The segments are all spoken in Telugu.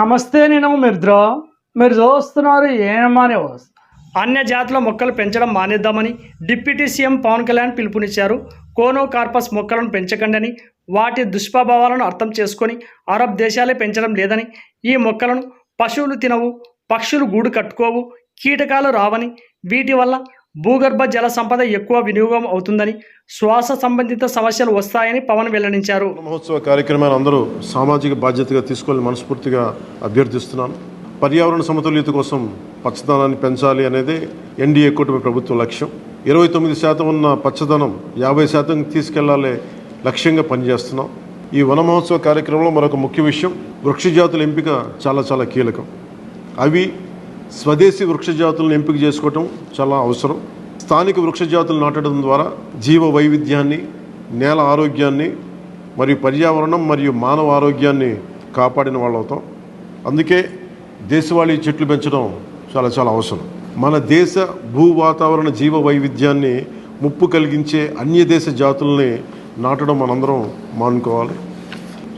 నమస్తే నేను మిత్ర మీరు చూస్తున్నారు ఏమా న్యూస్. అన్య జాతుల మొక్కలు పెంచడం మానేద్దామని డిప్యూటీ సీఎం పవన్ కళ్యాణ్ పిలుపునిచ్చారు. కోనో కార్పస్ మొక్కలను పెంచకండని వాటి దుష్ప్రభావాలను అర్థం చేసుకొని అరబ్ దేశాలే పెంచడం లేదని ఈ మొక్కలను పశువులు తినవు పక్షులు గూడు కట్టుకోవు కీటకాలు రావని వీటి వల్ల భూగర్భ జల సంపద ఎక్కువ వినియోగం అవుతుందని శ్వాస సంబంధిత సమస్యలు వస్తాయని పవన్ వెల్లడించారు. మహోత్సవ కార్యక్రమాన్ని అందరూ సామాజిక బాధ్యతగా తీసుకోవాలని మనస్ఫూర్తిగా అభ్యర్థిస్తున్నాను పర్యావరణ సమతుల్యత కోసం పచ్చదనాన్ని పెంచాలి అనేది ఎన్డీఏ కూటమి ప్రభుత్వం లక్ష్యం. ఇరవై తొమ్మిది శాతం ఉన్న పచ్చదనం యాభై శాతం తీసుకెళ్ళాలే లక్ష్యంగా పనిచేస్తున్నాం. ఈ వన మహోత్సవ కార్యక్రమంలో మరొక ముఖ్య విషయం వృక్ష జాతుల ఎంపిక చాలా చాలా కీలకం. అవి స్వదేశీ వృక్ష జాతులను ఎంపిక చేసుకోవటం చాలా అవసరం. స్థానిక వృక్ష జాతులు నాటడం ద్వారా జీవ వైవిధ్యాన్ని నేల ఆరోగ్యాన్ని మరియు పర్యావరణం మరియు మానవ ఆరోగ్యాన్ని కాపాడిన వాళ్ళు అవుతాం అందుకే దేశవాళీ చెట్లు పెంచడం చాలా చాలా అవసరం. మన దేశ భూ వాతావరణ జీవ వైవిధ్యాన్ని ముప్పు కలిగించే అన్య దేశ జాతుల్ని నాటడం మనందరం మానుకోవాలి.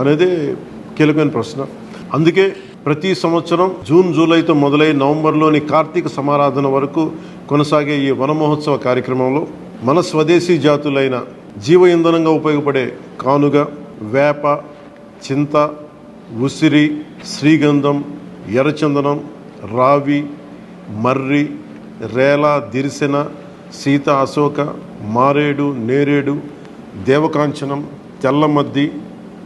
అనేది కీలకమైన ప్రశ్న. అందుకే ప్రతి సంవత్సరం జూన్ జూలైతో మొదలై నవంబర్లోని కార్తీక సమారాధన వరకు కొనసాగే ఈ వనమహోత్సవ కార్యక్రమంలో మన స్వదేశీ జాతులైన జీవ ఇంధనంగా ఉపయోగపడే కానుగ వేప చింత ఉసిరి శ్రీగంధం ఎర్రచందనం రావి మర్రి రేల దిరిసెన సీత అశోక మారేడు నేరేడు దేవకాంచనం తెల్లమద్ది